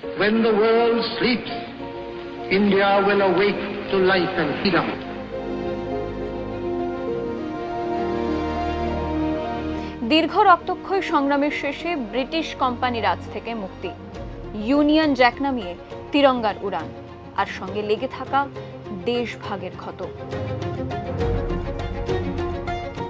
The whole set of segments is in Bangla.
When the world sleeps, India will awake to life and freedom. দীর্ঘ রক্তক্ষয়ী সংগ্রামের শেষে ব্রিটিশ কোম্পানি রাজ থেকে মুক্তি। ইউনিয়ন জ্যাক নামিয়ে তিরঙ্গার উড়ান আর সঙ্গে লেগে থাকা দেশভাগের ক্ষত।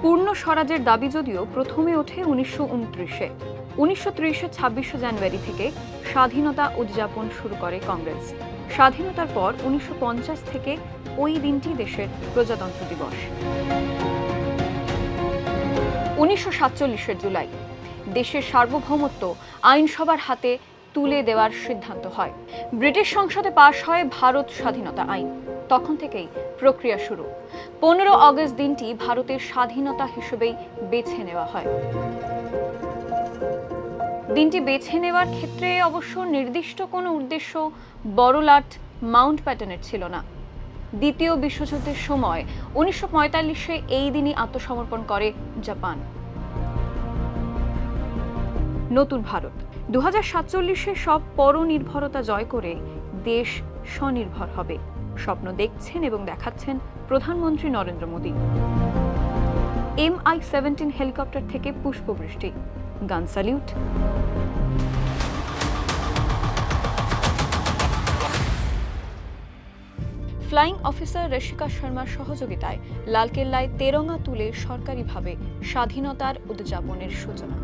পূর্ণ স্বরাজের দাবি যদিও প্রথমে ওঠে উনিশশো উনত্রিশে। উনিশশো ছাব্বিশে জানুয়ারি থেকে স্বাধীনতা উদযাপন শুরু করে কংগ্রেস। স্বাধীনতার পর উনিশশো পঞ্চাশ থেকে ওই দিনটি দেশের প্রজাতন্ত্র দিবস। উনিশশো সাতচল্লিশের জুলাই, দেশের সার্বভৌমত্ব আইনসভার হাতে তুলে দেওয়ার সিদ্ধান্ত হয়। ব্রিটিশ সংসদে পাশ হয় ভারত স্বাধীনতা আইন। তখন থেকেই প্রক্রিয়া শুরু। পনেরো অগস্ট দিনটি ভারতের স্বাধীনতা হিসেবেই বেছে নেওয়া হয়। দিনটি বেছে নেওয়ার ক্ষেত্রে অবশ্য নির্দিষ্ট কোনো উদ্দেশ্য বড়লাট মাউন্ট প্যাটার্নের ছিল না। দ্বিতীয় বিশ্বযুদ্ধের সময় উনিশশো এই দিনই আত্মসমর্পণ করে জাপান। নতুন ভারত। দু সাতচল্লিশে সব পরনির্ভরতা জয় করে দেশ স্বনির্ভর হবে। স্বপ্ন দেখছেন এবং দেখাচ্ছেন প্রধানমন্ত্রী Narendra Modi. M I seventeen helicopter থেকে পুষ্পবৃষ্টি। গান স্যালিউট ফ্লাইং অফিসার রশিকা শর্মার সহযোগিতায় লালকেল্লায় তেরঙ্গা তুলে সরকারিভাবে স্বাধীনতার উদযাপনের সূচনা।